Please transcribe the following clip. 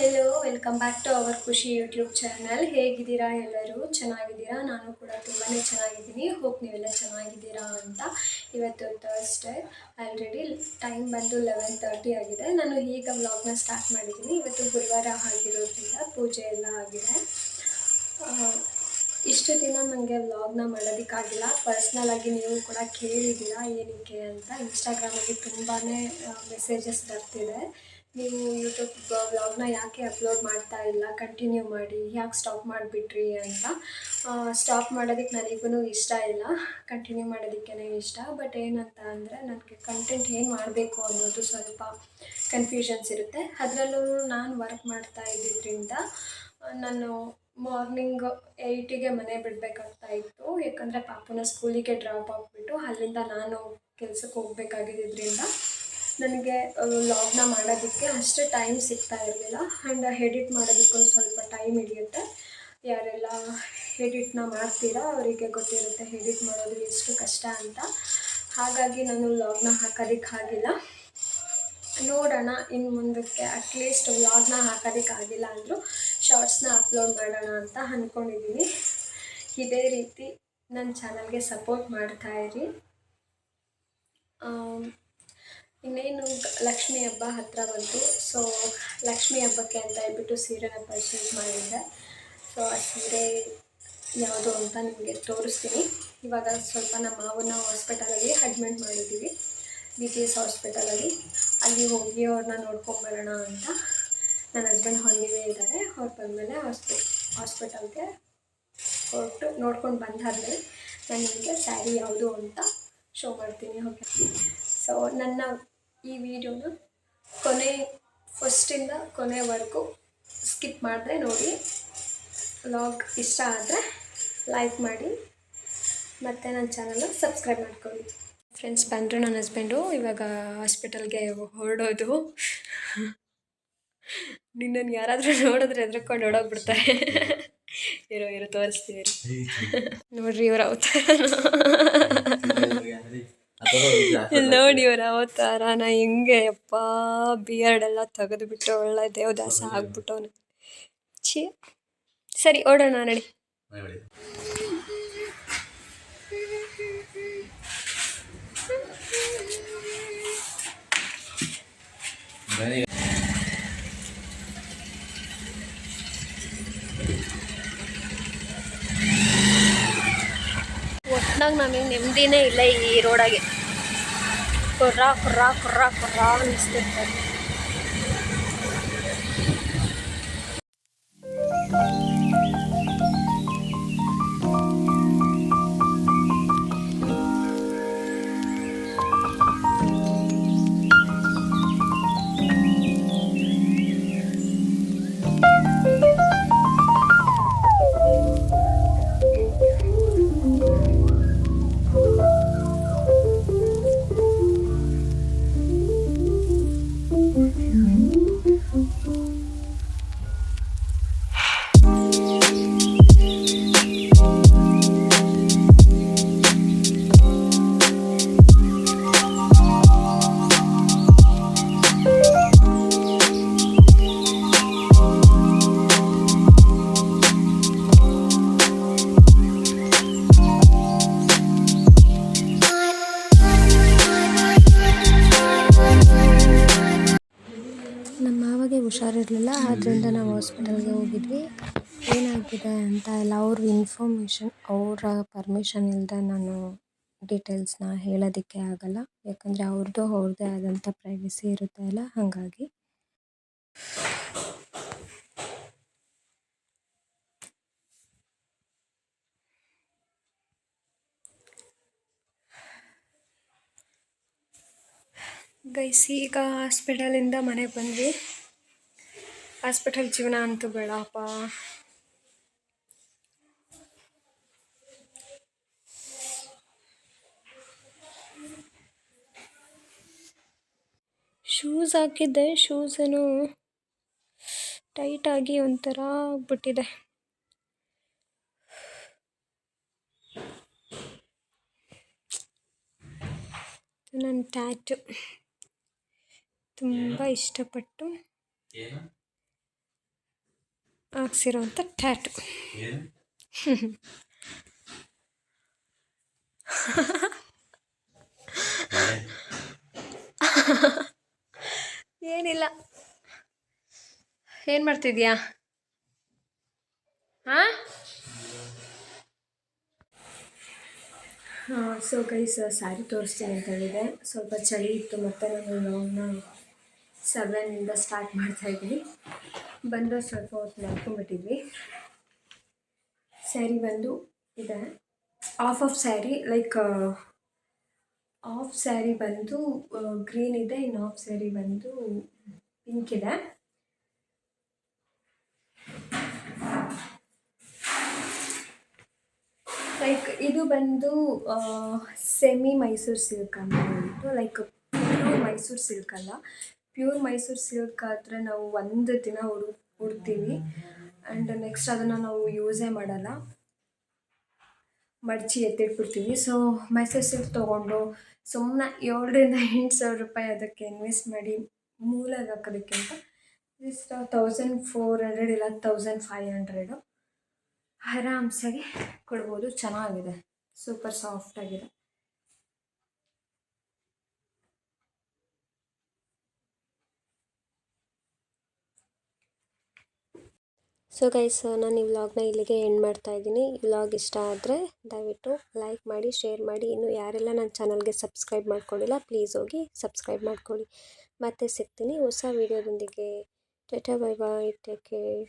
Hello welcome back to our Khushi YouTube channel ಹೇಗಿದ್ದೀರಾ ಎಲ್ಲರೂ? ಚೆನ್ನಾಗಿದ್ದೀರಾ? ನಾನು ಕೂಡ ತುಂಬಾ ಚೆನ್ನಾಗಿದ್ದೀನಿ. ಹೋಪ್ ನೀವೆಲ್ಲ ಚೆನ್ನಾಗಿದ್ದೀರಾ ಅಂತ. ಇವತ್ತು ಥರ್ಸ್ಡೇ ಆಲ್ರೆಡಿ ಟೈಮ್ ಬಂದು ಲೆವೆನ್ ತರ್ಟಿ ಆಗಿದೆ. ನಾನು ಈಗ ವ್ಲಾಗ್ನ ಸ್ಟಾರ್ಟ್ ಮಾಡಿದ್ದೀನಿ. ಇವತ್ತು ಗುರುವಾರ ಆಗಿರೋದ್ರಿಂದ ಪೂಜೆ ಎಲ್ಲ ಆಗಿದೆ. ಇಷ್ಟು ದಿನ ನನಗೆ ವ್ಲಾಗ್ನ ಮಾಡೋದಕ್ಕಾಗಿಲ್ಲ. ಪರ್ಸ್ನಲಾಗಿ ನೀವು ಕೂಡ ಕೇಳಿದ್ದೀರಾ, ಏನಕ್ಕೆ ಅಂತ. ಇನ್ಸ್ಟಾಗ್ರಾಮಲ್ಲಿ ತುಂಬಾ ಮೆಸೇಜಸ್ ಬರ್ತಿದೆ. ನೀವು ಯೂಟ್ಯೂಬ್ ವ್ಲಾಗ್ನ ಯಾಕೆ ಅಪ್ಲೋಡ್ ಮಾಡ್ತಾ ಇಲ್ಲ? ಕಂಟಿನ್ಯೂ ಮಾಡಿ. ಯಾಕೆ ಸ್ಟಾಪ್ ಮಾಡಿಬಿಟ್ರಿ ಅಂತ. ಸ್ಟಾಪ್ ಮಾಡೋದಕ್ಕೆ ನನಗೂ ಇಷ್ಟ ಇಲ್ಲ. ಕಂಟಿನ್ಯೂ ಮಾಡೋದಕ್ಕೇ ಇಷ್ಟ. ಬಟ್ ಏನಂತ ಅಂದರೆ ನನಗೆ ಕಂಟೆಂಟ್ ಏನು ಮಾಡಬೇಕು ಅನ್ನೋದು ಸ್ವಲ್ಪ ಕನ್ಫ್ಯೂಷನ್ಸ್ ಇರುತ್ತೆ. ಅದರಲ್ಲೂ ನಾನು ವರ್ಕ್ ಮಾಡ್ತಾ ಇದ್ದಿದ್ದರಿಂದ ನಾನು ಮಾರ್ನಿಂಗ್ ಏಯ್ಟಿಗೆ ಮನೆ ಬಿಡಬೇಕಾಗ್ತಾ ಇತ್ತು. ಯಾಕಂದರೆ ಪಾಪುನ ಸ್ಕೂಲಿಗೆ ಡ್ರಾಪ್ ಆಗಿಬಿಟ್ಟು ಅಲ್ಲಿಂದ ನಾನು ಕೆಲಸಕ್ಕೆ ಹೋಗಬೇಕಾಗಿದ್ದರಿಂದ ನನಗೆ ಲಾಗ್ನ ಮಾಡೋದಕ್ಕೆ ಅಷ್ಟು ಟೈಮ್ ಸಿಗ್ತಾ ಇರಲಿಲ್ಲ. ಆ್ಯಂಡ್ ಎಡಿಟ್ ಮಾಡೋದಕ್ಕೂ ಸ್ವಲ್ಪ ಟೈಮ್ ಹಿಡಿಯುತ್ತೆ. ಯಾರೆಲ್ಲ ಎಡಿಟ್ನ ಮಾಡ್ತೀರಾ ಅವರಿಗೆ ಗೊತ್ತಿರುತ್ತೆ ಎಡಿಟ್ ಮಾಡೋದು ಎಷ್ಟು ಕಷ್ಟ ಅಂತ. ಹಾಗಾಗಿ ನಾನು ವ್ಲಾಗ್ನ ಹಾಕೋದಕ್ಕಾಗಿಲ್ಲ ನೋಡೋಣ ಇನ್ನು ಮುಂದಕ್ಕೆ ಅಟ್ಲೀಸ್ಟ್ ವ್ಲಾಗ್ನ ಹಾಕೋದಕ್ಕಾಗಿಲ್ಲ ಅಂದರೂ ಶಾರ್ಟ್ಸ್ನ ಅಪ್ಲೋಡ್ ಮಾಡೋಣ ಅಂತ ಅಂದ್ಕೊಂಡಿದ್ದೀನಿ ಇದೇ ರೀತಿ ನನ್ನ ಚಾನಲ್ಗೆ ಸಪೋರ್ಟ್ ಮಾಡ್ತಾ ಇರಿ. ಆಮ್, ಇನ್ನೇನು ಲಕ್ಷ್ಮಿ ಹಬ್ಬ ಹತ್ತಿರ ಬಂತು. ಸೊ ಲಕ್ಷ್ಮಿ ಹಬ್ಬಕ್ಕೆ ಅಂತ ಹೇಳ್ಬಿಟ್ಟು ಸೀರೆನ ಪರ್ಚೇಸ್ ಮಾಡಿದ್ದೆ. ಸೊ ಆ ಸೀರೆ ಯಾವುದು ಅಂತ ನಿಮಗೆ ತೋರಿಸ್ತೀನಿ. ಇವಾಗ ಸ್ವಲ್ಪ ನಮ್ಮ ಮಾವನ ಹಾಸ್ಪಿಟಲಲ್ಲಿ ಅಡ್ಮಿಟ್ ಮಾಡಿದ್ದೀವಿ. ಬಿ ಜಿ ಎಸ್ ಹಾಸ್ಪಿಟಲಲ್ಲಿ ಅಲ್ಲಿ. ಹೋಗಿ ಅವ್ರನ್ನ ನೋಡ್ಕೊಂಬರೋಣ ಅಂತ. ನನ್ನ ಹಸ್ಬೆಂಡ್ ಹೊಂದಿವೆ ಇದ್ದಾರೆ. ಅವ್ರು ಬಂದಮೇಲೆ ಹಾಸ್ಪಿ ಹಾಸ್ಪಿಟಲ್ಗೆ ಹೊರಟು ನೋಡ್ಕೊಂಡು ಬಂದಾದ್ಮೇಲೆ ನಾನು ನಿಮಗೆ ಸ್ಯಾರಿ ಯಾವುದು ಅಂತ ಶೋ ಮಾಡ್ತೀನಿ ಓಕೆ ಸೊ ನನ್ನ ಈ ವಿಡಿಯೋನ ಕೊನೆ ಫಸ್ಟಿಂದ ಕೊನೆವರೆಗೂ ಸ್ಕಿಪ್ ಮಾಡಿದೆ ನೋಡಿ. ವ್ಲಾಗ್ ಇಷ್ಟ ಆದರೆ ಲೈಕ್ ಮಾಡಿ. ಮತ್ತು ನನ್ನ ಚಾನಲ್ನ ಸಬ್ಸ್ಕ್ರೈಬ್ ಮಾಡ್ಕೊಳ್ಳಿ. ಫ್ರೆಂಡ್ಸ್ ಬಂದರು ನನ್ನ ಹಸ್ಬೆಂಡು ಇವಾಗ ಹಾಸ್ಪಿಟಲ್ಗೆ ಹೊರಡೋದು. ನಿನ್ನನ್ನು ಯಾರಾದರೂ ನೋಡಿದ್ರೆ ಎದ್ರಕೊಂಡು ಹೊಡೋಗ್ಬಿಡ್ತಾರೆ ಇರೋ ಇರೋ ತೋರಿಸ್ತೀವಿ. ನೋಡ್ರಿ ಇವ್ರ ಅವತಾರ ಇಲ್ಲಿ ನೋಡಿ ಇವ್ರ ಅವತಾರನ ಹೆಂಗೆ ಯಪ್ಪ ಬಿಯರ್ಡ್ ಎಲ್ಲ ತೆಗೆದುಬಿಟ್ಟು ಒಳ್ಳೆ ದೇವದಾಸ ಆಗ್ಬಿಟ್ಟವನು ಛೀ ಸರಿ ಓಡೋಣ ನಡಿ ಒಟ್ನಾಗ ನಮಗೆ ನೆಮ್ಮದಿನೇ ಇಲ್ಲ ಈ ರೋಡಾಗೆ. ಕೊರ್ರಾ ಕೊರ್ರಾ ಕೊರ್ರಾ ಕೊರ್ರಾ ಅನಿಸ್ತಿರ್ತಾರೆ ಹುಷಾರಿರಲಿಲ್ಲ. ಆದ್ದರಿಂದ ನಾವು ಹಾಸ್ಪಿಟಲ್ಗೆ ಹೋಗಿದ್ವಿ. ಏನಾಗಿದೆ ಅಂತ ಎಲ್ಲ ಅವ್ರ ಇನ್ಫಾರ್ಮೇಷನ್ ಅವರ ಪರ್ಮಿಷನ್ ಇಲ್ಲದೆ ನಾನು ಡೀಟೇಲ್ಸ್ನ ಹೇಳೋದಕ್ಕೆ ಆಗಲ್ಲ. ಯಾಕಂದರೆ ಅವ್ರದ್ದು ಅವ್ರದ್ದೇ ಆದಂಥ ಪ್ರೈವಸಿ ಇರುತ್ತೆ ಅಲ್ಲ, ಹಾಗಾಗಿ. ಗೈಸ್ ಈಗ ಹಾಸ್ಪಿಟಲಿಂದ ಮನೆಗೆ ಬಂದ್ವಿ. ಹಾಸ್ಪಿಟಲ್ ಜೀವನ ಅಂತೂ ಬೇಡಪ್ಪ. ಶೂಸ್ ಹಾಕಿದ್ದೆ ಶೂಸನು ಟೈಟಾಗಿ ಒಂಥರ ಆಗ್ಬಿಟ್ಟಿದೆ. ನನ್ನ ಟ್ಯಾಟು ತುಂಬ ಇಷ್ಟಪಟ್ಟು ಹಾಕ್ಸಿರೋಂಥ ಟ್ಯಾಟು ಏನಿಲ್ಲ. ಏನು ಮಾಡ್ತಿದ್ಯಾ? ಹಾಂ ಸೊ ಗೈಸ್ ಸ್ಯಾರಿ ತೋರಿಸ್ತೀನಿ ಅಂತ ಹೇಳಿದೆ. ಸ್ವಲ್ಪ ಚಳಿ ಇತ್ತು ಮತ್ತೆ ನಾನು ಲಾಗ್ನ ಸೆವೆನಿಂದ ಸ್ಟಾರ್ಟ್ ಮಾಡ್ತಾಯಿದ್ವಿ ಬಂದು ಸ್ವಲ್ಪ ಹೊತ್ತು ಮಾಡ್ಕೊಂಡ್ಬಿಟ್ಟಿದ್ವಿ ಸ್ಯಾರಿ ಬಂದು ಇದೆ. Half half sari like half sari ಬಂದು ಗ್ರೀನ್ ಇದೆ, ಇನ್ನು ಆಫ್ ಸ್ಯಾರಿ ಬಂದು ಪಿಂಕ್ ಇದೆ. ಲೈಕ್ ಇದು ಬಂದು ಸೆಮಿ ಮೈಸೂರು ಸಿಲ್ಕ್ ಅಂತ ಹೇಳ್ಬಿಟ್ಟು ಲೈಕ್ ಮೈಸೂರು ಸಿಲ್ಕ್ ಅಲ್ಲ. ಪ್ಯೂರ್ ಮೈಸೂರು ಸಿಲ್ಕ್ ಆದರೆ ನಾವು ಒಂದು ದಿನ ಉಡು, ಉಡ್ತೀವಿ. ಆ್ಯಂಡ್ ನೆಕ್ಸ್ಟ್ ಅದನ್ನು ನಾವು ಯೂಸೇ ಮಾಡಲ್ಲ. ಮಡಚಿ ಎತ್ತಿಟ್ಬಿಡ್ತೀವಿ. ಸೊ ಮೈಸೂರು ಸಿಲ್ಕ್ ತೊಗೊಂಡು ಸುಮ್ಮನೆ ಏಳರಿಂದ ಎಂಟು ಸಾವಿರ ರೂಪಾಯಿ ಅದಕ್ಕೆ ಇನ್ವೆಸ್ಟ್ ಮಾಡಿ ಮೂಲೆಗೆ ಹಾಕೋದಕ್ಕಿಂತ ಜಸ್ಟ್ ತೌಸಂಡ್ ಫೋರ್ ಹಂಡ್ರೆಡ್ ಇಲ್ಲ ತೌಸಂಡ್ ಫೈವ್ ಹಂಡ್ರೆಡು ಆರಾಮ್ಸಾಗಿ ಕೊಡ್ಬೋದು. ಚೆನ್ನಾಗಿದೆ. ಸೂಪರ್ ಸಾಫ್ಟಾಗಿದೆ ಸೊ ಗೈಸ್ ನಾನು ಈ ವ್ಲಾಗ್ನ ಇಲ್ಲಿಗೆ ಎಂಡ್ ಮಾಡ್ತಾ ಇದ್ದೀನಿ. ಈ ವ್ಲಾಗ್ ಇಷ್ಟ ಆದರೆ ದಯವಿಟ್ಟು ಲೈಕ್ ಮಾಡಿ ಶೇರ್ ಮಾಡಿ. ಇನ್ನು ಯಾರೆಲ್ಲ ನನ್ನ ಚಾನಲ್ಗೆ ಸಬ್ಸ್ಕ್ರೈಬ್ ಮಾಡ್ಕೊಂಡಿಲ್ಲ ಪ್ಲೀಸ್ ಹೋಗಿ ಸಬ್ಸ್ಕ್ರೈಬ್ ಮಾಡ್ಕೊಳ್ಳಿ. ಮತ್ತೆ ಸಿಗ್ತೀನಿ ಹೊಸ ವೀಡಿಯೋದೊಂದಿಗೆ tata bye bye take care